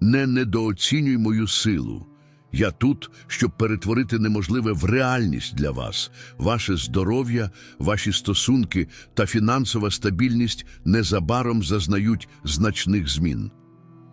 Не недооцінюй мою силу. Я тут, щоб перетворити неможливе в реальність для вас. Ваше здоров'я, ваші стосунки та фінансова стабільність незабаром зазнають значних змін.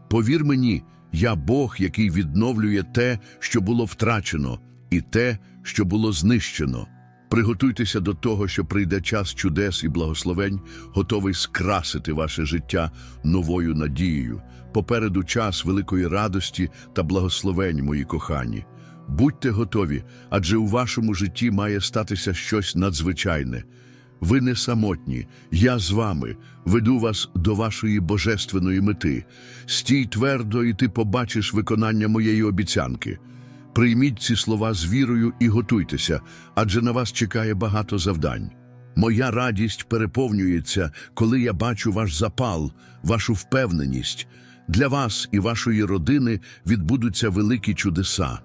Повір мені, я Бог, який відновлює те, що було втрачено, і те, що було знищено. Приготуйтеся до того, що прийде час чудес і благословень, готовий скрасити ваше життя новою надією. Попереду час великої радості та благословень, мої кохані. Будьте готові, адже у вашому житті має статися щось надзвичайне. Ви не самотні, я з вами веду вас до вашої божественної мети. Стій твердо, і ти побачиш виконання моєї обіцянки. Прийміть ці слова з вірою і готуйтеся, адже на вас чекає багато завдань. Моя радість переповнюється, коли я бачу ваш запал, вашу впевненість. Для вас і вашої родини відбудуться великі чудеса.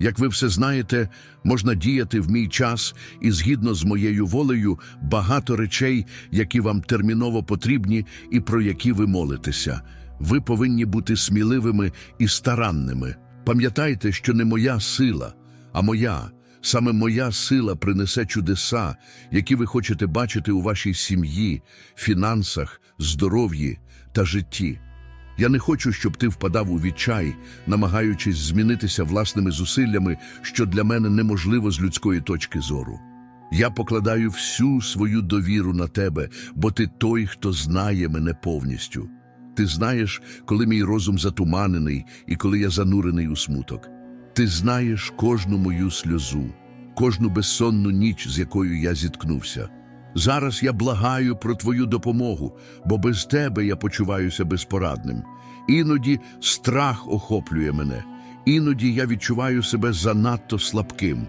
Як ви все знаєте, можна діяти в мій час і згідно з моєю волею багато речей, які вам терміново потрібні і про які ви молитеся. Ви повинні бути сміливими і старанними. Пам'ятайте, що не моя сила, а моя, саме моя сила принесе чудеса, які ви хочете бачити у вашій сім'ї, фінансах, здоров'ї та житті. Я не хочу, щоб ти впадав у відчай, намагаючись змінитися власними зусиллями, що для мене неможливо з людської точки зору. Я покладаю всю свою довіру на тебе, бо ти той, хто знає мене повністю. Ти знаєш, коли мій розум затуманений і коли я занурений у смуток. Ти знаєш кожну мою сльозу, кожну безсонну ніч, з якою я зіткнувся. Зараз я благаю про твою допомогу, бо без тебе я почуваюся безпорадним. Іноді страх охоплює мене, іноді я відчуваю себе занадто слабким.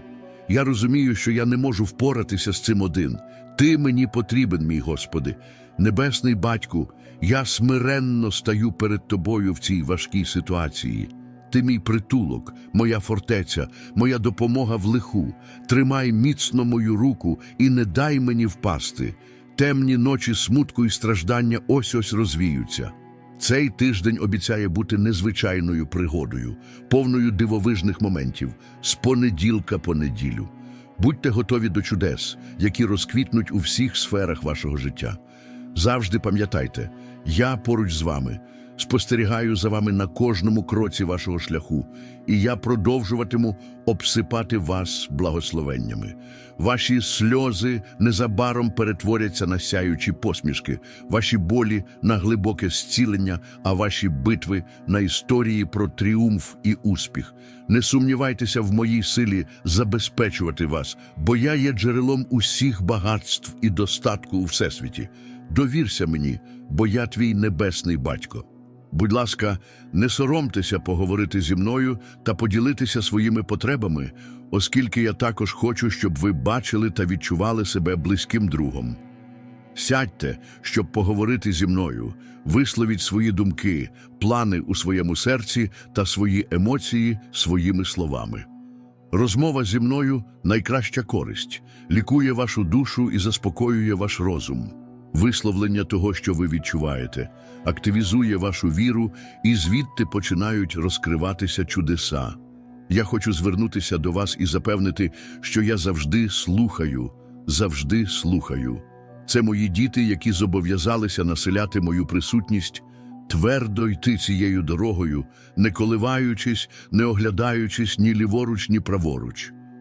Я розумію, що я не можу впоратися з цим один. Ти мені потрібен, мій Господи. Небесний батьку, я смиренно стаю перед тобою в цій важкій ситуації. Ти мій притулок, моя фортеця, моя допомога в лиху. Тримай міцно мою руку і не дай мені впасти. Темні ночі смутку і страждання ось ось розвіються. Цей тиждень обіцяє бути незвичайною пригодою, повною дивовижних моментів, з понеділка по неділю. Будьте готові до чудес, які розквітнуть у всіх сферах вашого життя. Завжди пам'ятайте, я поруч з вами, спостерігаю за вами на кожному кроці вашого шляху, і я продовжуватиму обсипати вас благословеннями. Ваші сльози незабаром перетворяться на сяючі посмішки, ваші болі на глибоке зцілення, а ваші битви на історії про тріумф і успіх. Не сумнівайтеся в моїй силі забезпечувати вас, бо я є джерелом усіх багатств і достатку у всесвіті. Довірся мені, бо я твій небесний батько. Будь ласка, не соромтеся поговорити зі мною та поділитися своїми потребами, оскільки я також хочу, щоб ви бачили та відчували себе близьким другом. Сядьте, щоб поговорити зі мною, висловіть свої думки, плани у своєму серці та свої емоції своїми словами. Розмова зі мною найкраща користь, лікує вашу душу і заспокоює ваш розум. Висловлення того, що ви відчуваєте, активізує вашу віру, і звідти починають розкриватися чудеса. Я хочу звернутися до вас і запевнити, що я завжди слухаю, завжди слухаю. Це мої діти, які зобов'язалися населяти мою присутність, твердо йти цією дорогою, не коливаючись, не оглядаючись ні ліворуч, ні праворуч.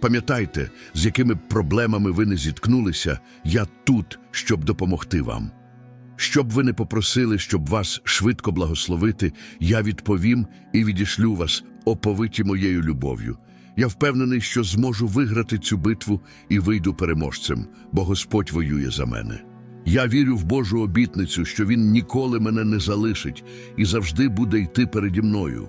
Пам'ятайте, з якими проблемами ви не зіткнулися, я тут, щоб допомогти вам. Щоб ви не попросили, щоб вас швидко благословити, я відповім і відішлю вас, оповиті моєю любов'ю. Я впевнений, що зможу виграти цю битву і вийду переможцем, бо Господь воює за мене. Я вірю в Божу обітницю, що Він ніколи мене не залишить і завжди буде йти переді мною.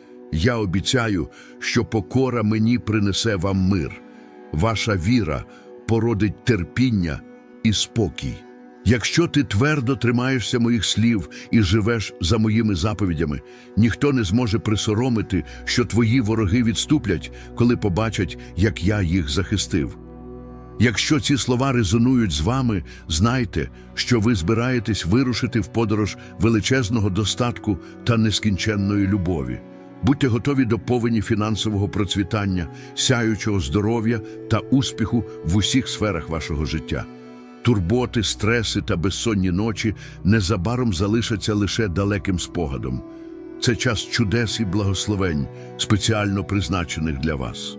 Я обіцяю, що покора мені принесе вам мир. Ваша віра породить терпіння і спокій. Якщо ти твердо тримаєшся моїх слів і живеш за моїми заповідями, ніхто не зможе присоромити, що твої вороги відступлять, коли побачать, як я їх захистив. Якщо ці слова резонують з вами, знайте, що ви збираєтесь вирушити в подорож величезного достатку та нескінченної любові. Будьте готові до повені фінансового процвітання, сяючого здоров'я та успіху в усіх сферах вашого життя. Турботи, стреси та безсонні ночі незабаром залишаться лише далеким спогадом. Це час чудес і благословень, спеціально призначених для вас.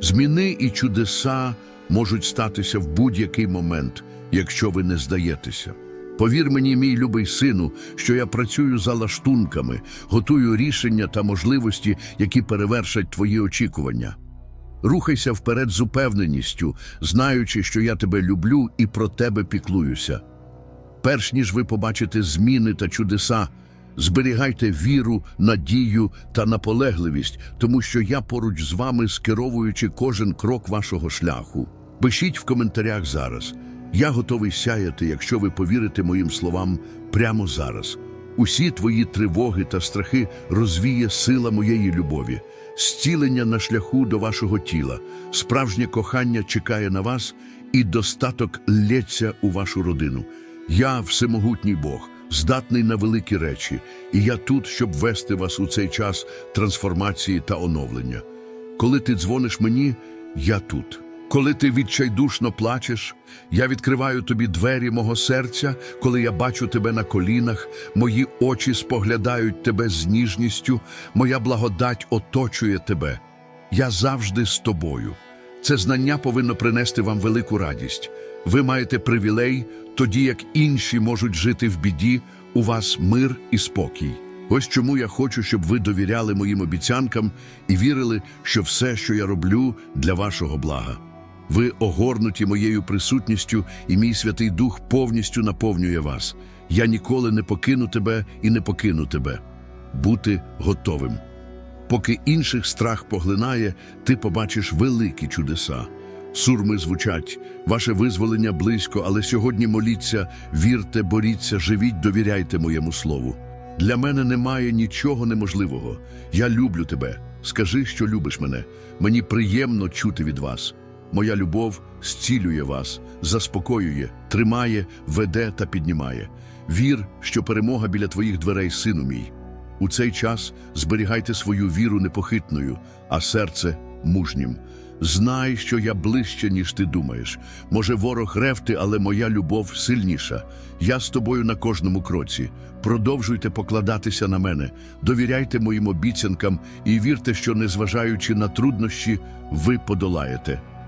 Зміни і чудеса можуть статися в будь-який момент, якщо ви не здаєтеся. Повір мені, мій любий сину, що я працюю за лаштунками, готую рішення та можливості, які перевершать твої очікування. Рухайся вперед з упевненістю, знаючи, що я тебе люблю і про тебе піклуюся. Перш ніж ви побачите зміни та чудеса, зберігайте віру, надію та наполегливість, тому що я поруч з вами, скеровуючи кожен крок вашого шляху. Пишіть в коментарях зараз. Я готовий сяяти, якщо ви повірите моїм словам прямо зараз. Усі твої тривоги та страхи розвіє сила моєї любові, зцілення на шляху до вашого тіла, справжнє кохання чекає на вас, і достаток лється у вашу родину. Я всемогутній Бог, здатний на великі речі, і я тут, щоб вести вас у цей час трансформації та оновлення. Коли ти дзвониш мені, я тут. Коли ти відчайдушно плачеш, я відкриваю тобі двері мого серця, коли я бачу тебе на колінах, мої очі споглядають тебе з ніжністю, моя благодать оточує тебе. Я завжди з тобою. Це знання повинно принести вам велику радість. Ви маєте привілей, тоді як інші можуть жити в біді, у вас мир і спокій. Ось чому я хочу, щоб ви довіряли моїм обіцянкам і вірили, що все, що я роблю, для вашого блага. Ви огорнуті моєю присутністю, і мій Святий Дух повністю наповнює вас. Я ніколи не покину тебе і не покину тебе. Бути готовим. Поки інших страх поглинає, ти побачиш великі чудеса. Сурми звучать, ваше визволення близько, але сьогодні моліться, вірте, боріться, живіть, довіряйте моєму слову. Для мене немає нічого неможливого. Я люблю тебе. Скажи, що любиш мене. Мені приємно чути від вас. Моя любов зцілює вас, заспокоює, тримає, веде та піднімає. Вір, що перемога біля твоїх дверей, сину мій. У цей час зберігайте свою віру непохитною, а серце мужнім. Знай, що я ближче, ніж ти думаєш. Може, ворог ревти, але моя любов сильніша. Я з тобою на кожному кроці. Продовжуйте покладатися на мене, довіряйте моїм обіцянкам і вірте, що, незважаючи на труднощі, ви подолаєте.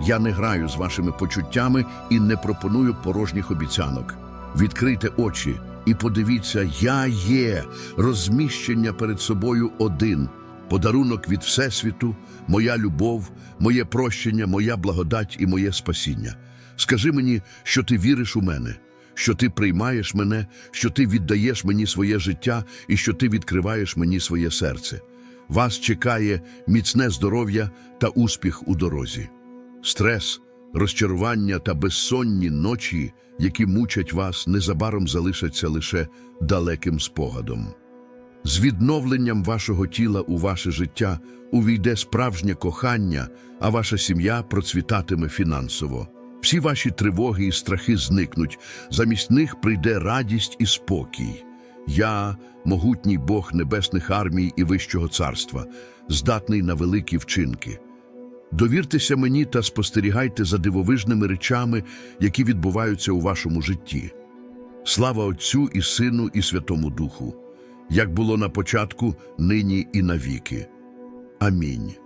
Я не граю з вашими почуттями і не пропоную порожніх обіцянок. Відкрийте очі і подивіться, я є розміщення перед собою один. Подарунок від Всесвіту, моя любов, моє прощення, моя благодать і моє спасіння. Скажи мені, що ти віриш у мене, що ти приймаєш мене, що ти віддаєш мені своє життя і що ти відкриваєш мені своє серце. Вас чекає міцне здоров'я та успіх у дорозі. Стрес, розчарування та безсонні ночі, які мучать вас, незабаром залишаться лише далеким спогадом. З відновленням вашого тіла у ваше життя увійде справжнє кохання, а ваша сім'я процвітатиме фінансово. Всі ваші тривоги і страхи зникнуть, замість них прийде радість і спокій. Я, могутній Бог небесних армій і Вищого царства, здатний на великі вчинки. Довіртеся мені та спостерігайте за дивовижними речами, які відбуваються у вашому житті. Слава Отцю і Сину, і Святому Духу, як було на початку, нині і навіки. Амінь.